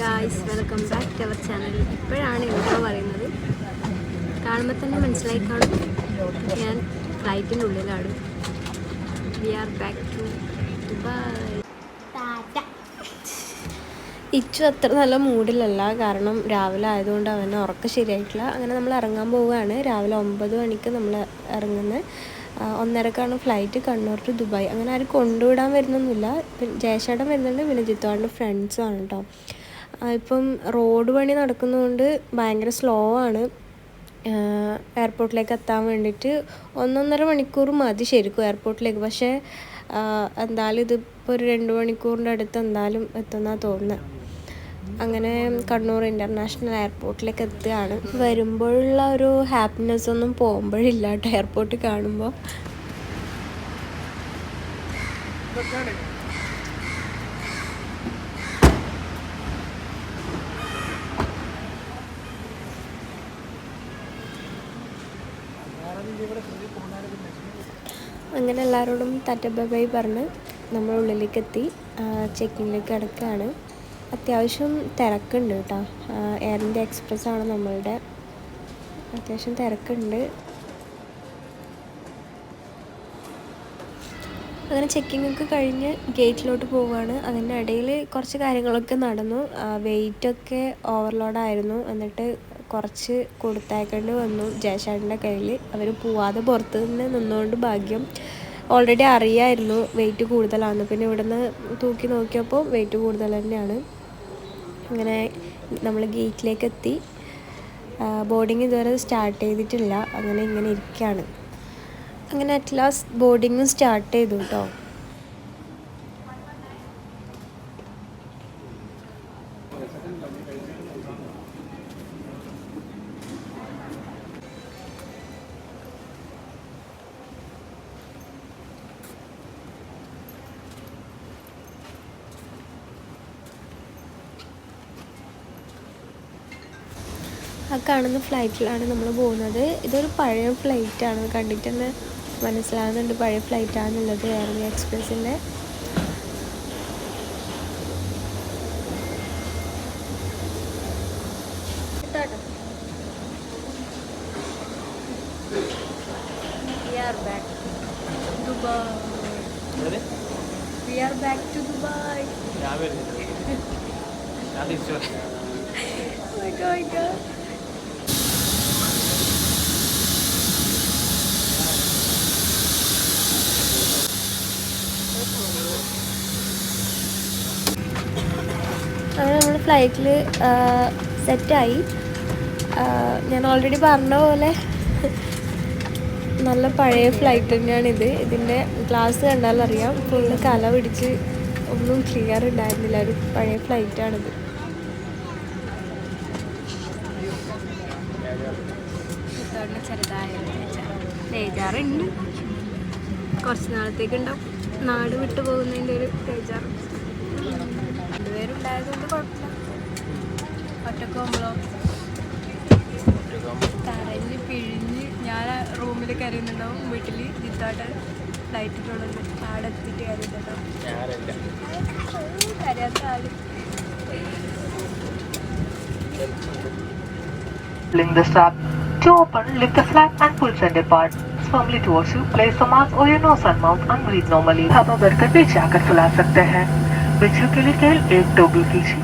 Guys welcome back to our channel ഇപ്പോഴാണ് intro പറയുന്നത്. കാണുമ്പോൾ തന്നെ മനസ്സിലായി കാണും ഞാൻ ഫ്ലൈറ്റിന്റെ ഉള്ളിലാണ്. We are back to Dubai Ichu അത്ര നല്ല മൂഡിലല്ല. കാരണം രാവിലെ ആയതുകൊണ്ട് അവന് ഉറക്കം ശരിയായിട്ടില്ല. അങ്ങനെ നമ്മൾ ഇറങ്ങാൻ പോവുകയാണ്. രാവിലെ ഒമ്പത് മണിക്ക് നമ്മൾ ഇറങ്ങുന്നത് ഒന്നരക്കാണ് ഫ്ലൈറ്റ് കണ്ണൂർ ടു ദുബായ് അങ്ങനെ ആരും കൊണ്ടുവിടാൻ വരുന്നൊന്നുമില്ല. ജയശേടൻ വരുന്നുണ്ട്. പിന്നെ ജിത്തോടെ ഫ്രണ്ട്സും ആണ് കേട്ടോ ഇപ്പം റോഡ് പണി നടക്കുന്നതുകൊണ്ട് ഭയങ്കര സ്ലോ ആണ് എയർപോർട്ടിലേക്ക് എത്താൻ വേണ്ടിയിട്ട് ഒന്നൊന്നര മണിക്കൂർ മതി ശരിക്കും എയർപോർട്ടിലേക്ക്. പക്ഷേ എന്തായാലും ഇതിപ്പോൾ ഒരു രണ്ട് മണിക്കൂറിന്റെ അടുത്ത് എന്തായാലും എത്തുമെന്നാണ് തോന്നുന്നത് അങ്ങനെ കണ്ണൂർ ഇന്റർനാഷണൽ എയർപോർട്ടിലേക്ക് എത്തുകയാണ്. വരുമ്പോഴുള്ള ഒരു ഹാപ്പിനെസ് ഒന്നും പോകുമ്പോഴില്ല കേട്ടോ എയർപോർട്ടിൽ കാണുമ്പോൾ അങ്ങനെ എല്ലാവരോടും തറ്റ ബൈ പറഞ്ഞ് നമ്മൾ ഉള്ളിലേക്ക് എത്തി ചെക്കിങ്ങിലേക്ക് കിടക്കുകയാണ്. അത്യാവശ്യം തിരക്കുണ്ട് കേട്ടോ. എയർ ഇന്ത്യ എക്സ്പ്രസ് ആണ് നമ്മളുടെ. അത്യാവശ്യം തിരക്കുണ്ട്. അങ്ങനെ ചെക്കിംഗ് ഒക്കെ കഴിഞ്ഞ് ഗേറ്റിലോട്ട് പോവുകയാണ്. അതിന്റെ ഇടയിൽ കുറച്ച് കാര്യങ്ങളൊക്കെ നടന്നു. വെയിറ്റൊക്കെ ഓവർലോഡായിരുന്നു എന്നിട്ട് കുറച്ച് കൊടുത്തയക്കേണ്ടി വന്നു ജയശാടിന്റെ കയ്യിൽ. അവർ പോവാതെ പുറത്ത് നിന്ന് നിന്നുകൊണ്ട് ഭാഗ്യം ഓൾറെഡി അറിയായിരുന്നു വെയിറ്റ് കൂടുതലാണ് പിന്നെ ഇവിടുന്ന് തൂക്കി നോക്കിയപ്പോൾ വെയിറ്റ് കൂടുതൽ തന്നെയാണ്. അങ്ങനെ നമ്മൾ ഗേറ്റിലേക്ക് എത്തി. ബോർഡിങ് ഇതുവരെ സ്റ്റാർട്ട് ചെയ്തിട്ടില്ല. അങ്ങനെ ഇങ്ങനെ ഇരിക്കുകയാണ്. അങ്ങനെ അറ്റ് ലാസ്റ്റ് ബോർഡിങ്ങും സ്റ്റാർട്ട് ചെയ്തു കേട്ടോ ആ കാണുന്ന ഫ്ലൈറ്റിലാണ് നമ്മൾ പോകുന്നത്. ഇതൊരു പഴയ ഫ്ലൈറ്റാണ്. കണ്ടിട്ട് തന്നെ മനസ്സിലാകുന്നുണ്ട് പഴയ ഫ്ലൈറ്റാണെന്നുള്ളത് എയർ ഇന്ത്യ എക്സ്പ്രസിന്റെ ഫ്ലൈറ്റിൽ സെറ്റായി. ഞാൻ ഓൾറെഡി പറഞ്ഞ പോലെ നല്ല പഴയ ഫ്ലൈറ്റ് തന്നെയാണിത്. ഇതിന്റെ ഗ്ലാസ് കണ്ടാലറിയാം. ഫുള്ള് കല പിടിച്ച് ഒന്നും ക്ലിയർ ഉണ്ടായിരുന്നില്ല. ഒരു പഴയ ഫ്ലൈറ്റാണിത് ബേജാറുണ്ട്. കുറച്ച് നാളത്തേക്ക് ഉണ്ടാവും നാട് വിട്ടു പോകുന്നതിന്റെ ഒരു ബേജാറ്. രണ്ടുപേരുണ്ടായതുകൊണ്ട് കുഴപ്പമില്ല. ഒറ്റക്ക് പോകുമ്പോഴോ കരഞ്ഞ് പിഴിഞ്ഞ് ഞാൻ റൂമിൽ കരയുന്നുണ്ടാവും വീട്ടിൽ ജിത്തോട്ടെ ഫ്ലൈറ്റിട്ടുള്ളത് ആടെ എത്തിയിട്ട് കരയുന്നുണ്ടാവും ഞാനില്ല. കരയാത്ത ആള് Pulling the strap to open, lift the flap and pull center part firmly towards you. Place the mask or your nose and mouth and breathe normally. हवा भरकर भी जाकर फुला सकते हैं बिच्छू के लिए केवल एक टोगल कीजिए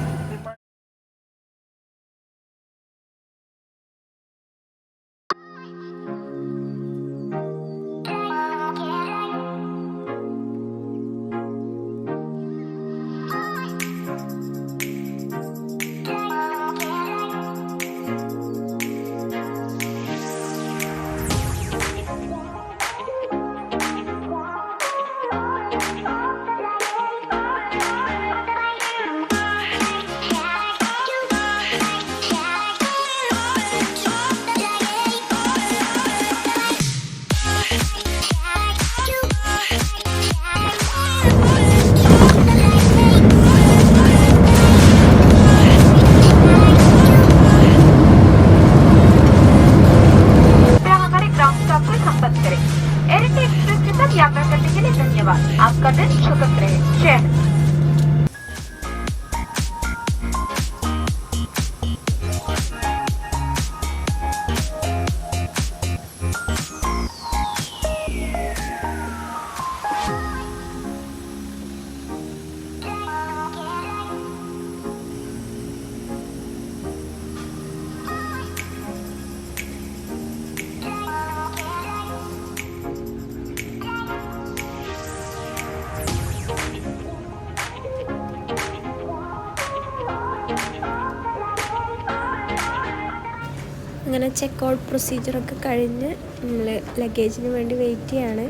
ചെക്ക് ഔട്ട് പ്രൊസീജിയറൊക്കെ കഴിഞ്ഞ് നമ്മൾ ലഗേജിന് വേണ്ടി വെയിറ്റ് ചെയ്യാണ്.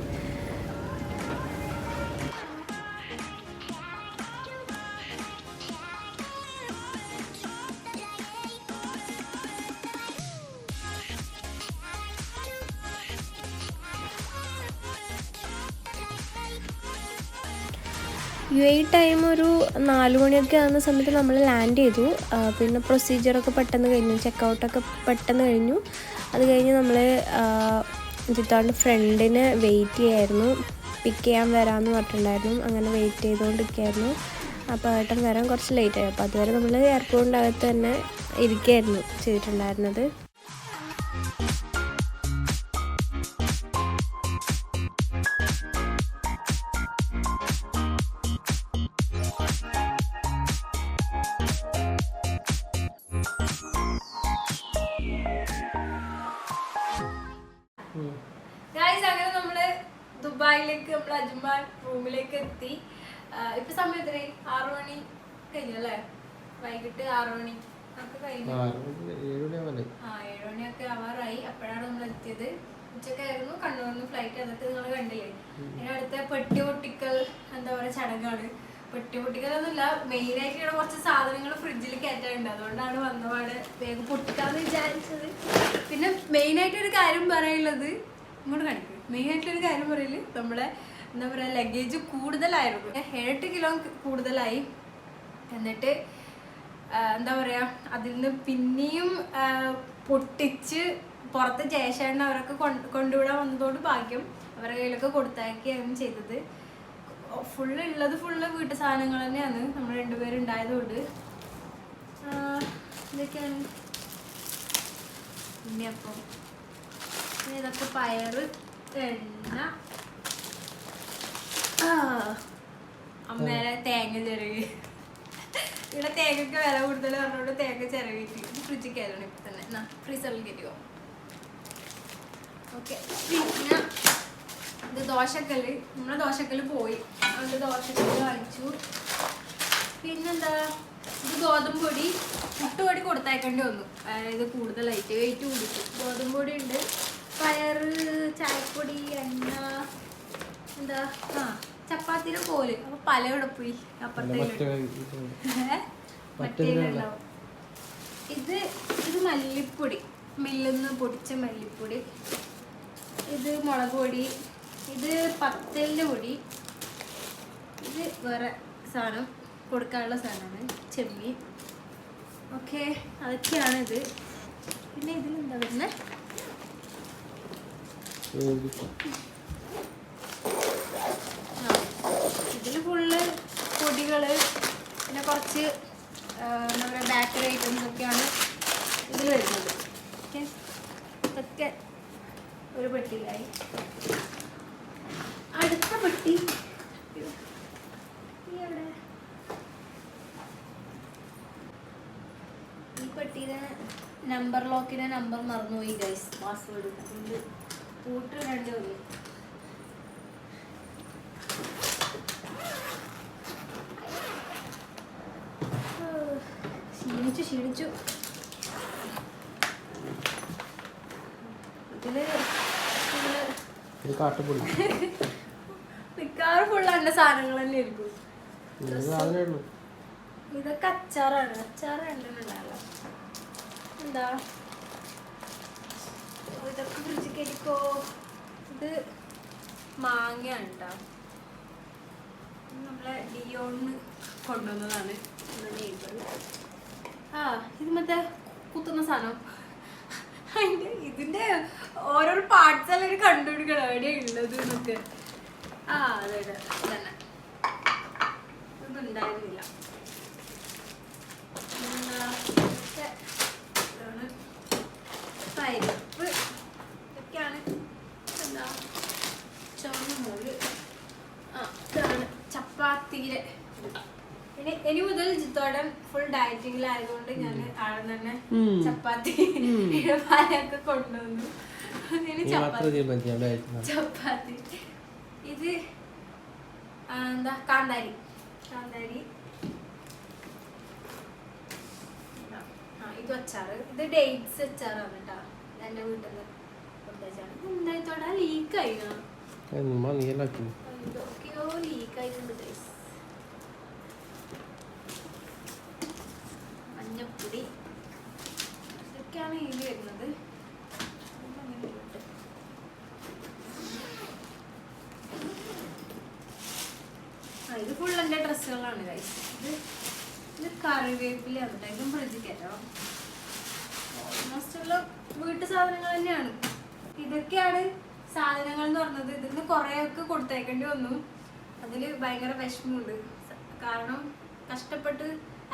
യു എ ടൈം ഒരു നാല് മണിയൊക്കെ ആകുന്ന സമയത്ത് നമ്മൾ ലാൻഡ് ചെയ്തു. പിന്നെ പ്രൊസീജിയറൊക്കെ പെട്ടെന്ന് കഴിഞ്ഞു. ചെക്കൗട്ടൊക്കെ പെട്ടെന്ന് കഴിഞ്ഞു. അത് കഴിഞ്ഞ് നമ്മൾ ചുറ്റാണ്ട് ഫ്രണ്ടിന് വെയിറ്റ് ചെയ്യായിരുന്നു. പിക്ക് ചെയ്യാൻ വരാമെന്ന് പറഞ്ഞിട്ടുണ്ടായിരുന്നു. അങ്ങനെ വെയിറ്റ് ചെയ്തുകൊണ്ടിരിക്കുകയായിരുന്നു അപ്പോൾ ഏട്ടൻ വരാൻ കുറച്ച് ലേറ്റ് ആയി. അപ്പോൾ അതുവരെ നമ്മൾ എയർപോർട്ടിന്റെ അകത്ത് തന്നെ ഇരിക്കുകയായിരുന്നു ചെയ്തിട്ടുണ്ടായിരുന്നത്. ഗായ്സ് അങ്ങനെ നമ്മൾ ദുബായിലേക്ക് നമ്മൾ അജ്മാൻ റൂമിലേക്ക് എത്തി. ഇപ്പൊ സമയം എത്ര ആറു മണി കഴിഞ്ഞല്ലേ വൈകിട്ട് ആറു മണി ഒക്കെ കഴിഞ്ഞു. ആ ഏഴ് മണിയൊക്കെ ആവാറായി. അപ്പോഴാണ് നമ്മൾ എത്തിയത്. ഉച്ചക്കായിരുന്നു ആയിരുന്നു. കണ്ണൂർന്ന് ഫ്ലൈറ്റ് എന്നിട്ട് നിങ്ങൾ കണ്ടില്ലേ? ഇനി അടുത്ത പെട്ടി പൊട്ടിക്കൽ എന്താ പറയാ ചടങ്ങാണ്. പെട്ടി മെയിൻ ആയിട്ട് ഇവിടെ കുറച്ച് സാധനങ്ങൾ ഫ്രിഡ്ജിൽ കയറ്റാറുണ്ട് അതുകൊണ്ടാണ് വന്നപാട് വേഗം പൊട്ടിക്കാന്ന് വിചാരിച്ചത്. പിന്നെ മെയിൻ ആയിട്ട് ഒരു കാര്യം പറയാനുള്ളത്. ഇങ്ങോട്ട് കാണിക്കും. മെയിൻ ആയിട്ടുള്ള ഒരു കാര്യം പറയൽ നമ്മളെ എന്താ പറയുക ലഗേജ് കൂടുതലായിരുന്നു. എട്ട് കിലോ കൂടുതലായി. എന്നിട്ട് എന്താ പറയുക അതിൽ നിന്ന് പിന്നെയും പൊട്ടിച്ച് പുറത്ത് ജയശേഖരൻ അവരൊക്കെ കൊണ്ട് കൊണ്ടുവിടാൻ വന്നതോട് ഭാഗ്യം അവരുടെ കയ്യിലൊക്കെ കൊടുത്തയക്കുകയാണ് ചെയ്തത്. ഫുള്ള് ഉള്ളത് ഫുള്ള് വീട്ടു സാധനങ്ങൾ തന്നെയാണ് നമ്മൾ രണ്ടുപേരും ഉണ്ടായതുകൊണ്ട്. ഇതൊക്കെയാണ്. പിന്നെ പിന്നെ ഇതൊക്കെ പയറ് എണ്ണ. അമ്മേരെ തേങ്ങ ചിരകി. ഇവിടെ തേങ്ങക്ക് വില കൂടുതൽ പറഞ്ഞോണ്ട് തേങ്ങ ചിരവിട്ട് ഫ്രിഡ്ജിൽ കയറണം ഇപ്പൊ തന്നെ. എന്നാ ഫ്രീസറിൽ കയറ്റുമോ ഓക്കെ പിന്നെ ഇത് ദോശക്കല്ല്. നമ്മളെ ദോശക്കല്ല് പോയി. അതുകൊണ്ട് ദോശക്കല്ല് വാങ്ങിച്ചു. പിന്നെന്താ? ഇത് ഗോതമ്പ് പൊടി. പുട്ടുപൊടി കൊടുത്തയക്കേണ്ടി വന്നു. അതായത് കൂടുതലായിട്ട് വെയിറ്റ് കൂടിച്ചു ഗോതമ്പ് പൊടി ഉണ്ട്. പയറ് ചായപ്പൊടി എണ്ണ എന്താ ആ ചപ്പാത്തിയുടെ കോൽ. അപ്പൊ പല ഇവിടെ പോയി. അപ്പുറത്തേക്ക് മറ്റേലുണ്ടാവും ഇത് ഇത് മല്ലിപ്പൊടി. മില്ലിന്ന് പൊടിച്ച മല്ലിപ്പൊടി. ഇത് മുളക് പൊടി. ഇത് പത്തലിന്റെ പൊടി. ഇത് വേറെ സാധനം കൊടുക്കാനുള്ള സാധനമാണ്. ചെമ്മീൻ. ഓക്കെ അതൊക്കെയാണ് ഇത് പിന്നെ ഇതിലെന്താ വരുന്നത് ഇതിൽ ഫുള്ള് പൊടികൾ പിന്നെ കുറച്ച് എന്താ പറയുക ബേക്കറി ഐറ്റംസ് ഒക്കെയാണ് ഇതിൽ വരുന്നത്. ഓക്കെ ഇതൊക്കെ ഒരു പെട്ടിയിലായി. അടുത്ത പെട്ടി. ഈ പെട്ടിയിലെ നമ്പർ ലോക്കിന്റെ നമ്പർ മറന്നുപോയി ഗൈസ് പാസ്വേഡ് അതുകൊണ്ട് കൂട്ട് രണ്ട് വന്നു ക്ഷീണിച്ചു ക്ഷീണിച്ചു. മിക്കവാറും ഫുള്ള് എന്റെ സാധനങ്ങൾ തന്നെ ആയിരിക്കും ഉള്ളൂ. ഇതൊക്കെ അച്ചാറാണ്. അച്ചാറ് രണ്ടെണ്ണുണ്ടല്ലോ എന്താ? ഓ, ഫ്രിഡ്ജിൽ ഇത് മാങ്ങയാണ് കേട്ടോ നമ്മളെ ഡിയോണിന് കൊണ്ടുവന്നതാണ്. ആ ഇത് മറ്റേ കുത്തുന്ന സാധനം. അതിന്റെ ഇതിന്റെ ഓരോരോ പാർട്സ് എല്ലാം കണ്ടുപിടിക്കണം. എവിടെയാ ഉള്ളത് എന്നൊക്കെ. ആ അതെ തന്നെ ഇതൊന്നും ഉണ്ടായിരുന്നില്ല എന്താ, ഇതൊക്കെ ഇതാണ് പരിപ്പ് ഇതൊക്കെയാണ് എന്താ ചുവന്ന മുളക് ആ ഇതാണ് ചപ്പാത്തിയുടെ ഇനി ഇനി മുതൽ ജിത്തോടൻ ഫുൾ ഡയറ്റിങ്ങിലായതുകൊണ്ട് ഞാൻ ആടെ തന്നെ ചപ്പാത്തി പാലൊക്കെ കൊണ്ടുവന്നു. ചപ്പാത്തി. ഇത് എന്താ? കാന്താരി. കാന്താരി. ഇത് അച്ചാറ്. ഇത് ഡേറ്റ്സ് അച്ചാറാണ് കേട്ടോ എന്റെ വീട്ടിൽ നിന്ന് എന്തായിത്തോടെ? ലീക്കായി ഉമ്മ നീലാക്കി എന്തൊക്കെയോ ഗൈസ് മഞ്ഞപ്പൊടി. ഇതൊക്കെയാണ് ഇതിൽ വരുന്നത്. ഇത് ഫുൾ എന്റെ ഡ്രസ്സുകളാണ് ഗൈസ് ഇത് ഇത് കറിവേപ്പില കേട്ടോ ഇതും ഫ്രിഡ്ജിൽ കയറ്റണം ഓൾമോസ്റ്റ് ഉള്ള വീട്ടു സാധനങ്ങൾ തന്നെയാണ്. ഇതൊക്കെയാണ് സാധനങ്ങൾ എന്ന് പറഞ്ഞത്. ഇതിന് കുറേയൊക്കെ കൊടുത്തേക്കേണ്ടി വന്നു. അതിൽ ഭയങ്കര വിഷമമുണ്ട്. കാരണം കഷ്ടപ്പെട്ട്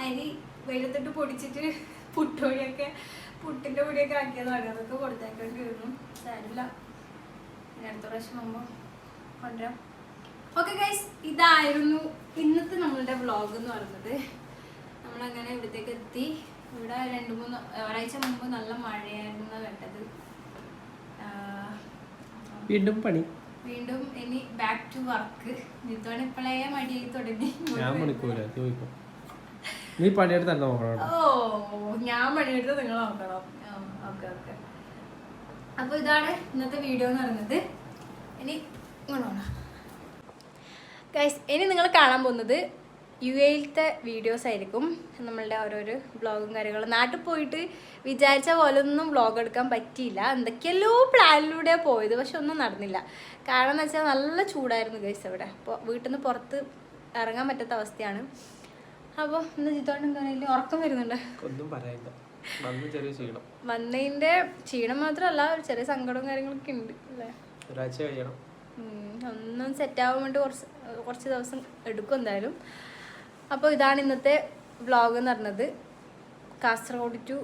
അരി വെയിലത്തിട്ട് പൊടിച്ചിട്ട് പുട്ടുപൊടിയൊക്കെ പുട്ടിന്റെ പൊടിയൊക്കെ ആക്കിയതാണ് അതൊക്കെ കൊടുത്തേക്കേണ്ടി വരുന്നു സാരില്ല ഇനി അടുത്ത പ്രാവശ്യം ആകുമ്പോൾ കൊണ്ടുവരാം. ഓക്കെ ഗൈസ് ഇതായിരുന്നു ഇന്നത്തെ നമ്മളുടെ വ്ളോഗ് എന്ന് പറയുന്നത്. നമ്മളങ്ങനെ ഇവിടത്തേക്ക് എത്തി. ഇവിടെ രണ്ട് മൂന്ന് ഒരാഴ്ച മുമ്പ് നല്ല മഴയായിരുന്നു കേട്ടത് വീണ്ടും പണി. വീണ്ടും ഇനി ബാക്ക് ടു വർക്ക് നിത്തോണ ഇപ്പോഴേ മടിയായി തുടങ്ങി. ഞാൻ മണിക്കൂല ചോദിക്കും. നീ പണിയെടുത്ത് തന്നെ നോക്കണം ഓ ഞാൻ പണിയെടുത്ത് നിങ്ങൾ നോക്കണം. Okay okay. അപ്പോൾ ഇതാണ് ഇന്നത്തെ വീഡിയോ എന്ന് പറയുന്നത്. ഇനി ഗൈസ് ഇനി നിങ്ങൾ കാണാൻ പോകുന്നത് യു എയിലത്തെ വീഡിയോസ് ആയിരിക്കും. നമ്മളുടെ ഓരോരോ ബ്ലോഗും കാര്യങ്ങളും. നാട്ടിൽ പോയിട്ട് വിചാരിച്ച പോലെ ഒന്നും ബ്ലോഗ് എടുക്കാൻ പറ്റിയില്ല. എന്തൊക്കെയല്ലോ പ്ലാനിലൂടെ പോയത്. പക്ഷെ ഒന്നും നടന്നില്ല. കാരണം എന്ന് വെച്ചാൽ നല്ല ചൂടായിരുന്നു ഗൈസ് അവിടെ. അപ്പോൾ വീട്ടിൽ നിന്ന് പുറത്ത് ഇറങ്ങാൻ പറ്റാത്ത അവസ്ഥയാണ്. അപ്പോൾ ഇന്ന് ജിത്തോണ്ട് എന്തായാലും ഉറക്കം വരുന്നുണ്ട്. ഒന്നും പറയില്ല വന്ന് ചെറിയ ക്ഷീണം. വന്നതിന്റെ ക്ഷീണം മാത്രമല്ല ഒരു ചെറിയ സങ്കടവും കാര്യങ്ങളൊക്കെ ഉണ്ട് അല്ലേ? ഒരാഴ്ച കഴിയണം. ഒന്നും സെറ്റ് ആവാൻ വേണ്ടി കുറച്ച് കുറച്ച് ദിവസം എടുക്കും എന്തായാലും. അപ്പോൾ ഇതാണ് ഇന്നത്തെ വ്ളോഗ് എന്ന് പറഞ്ഞത്. കാസർഗോഡ് ടു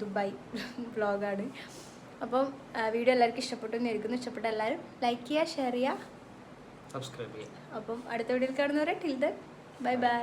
ദുബായ് വ്ളോഗാണ് അപ്പം വീഡിയോ എല്ലാവർക്കും ഇഷ്ടപ്പെട്ടു എന്ന് ഇഷ്ടപ്പെട്ട എല്ലാവരും ലൈക്ക് ചെയ്യുക ഷെയർ ചെയ്യുക. സബ്സ്ക്രൈബ് ചെയ്യാം അപ്പം അടുത്ത വീഡിയോയിൽ കാണുന്നവരെ ടിൽ ദൻ ബൈ ബൈ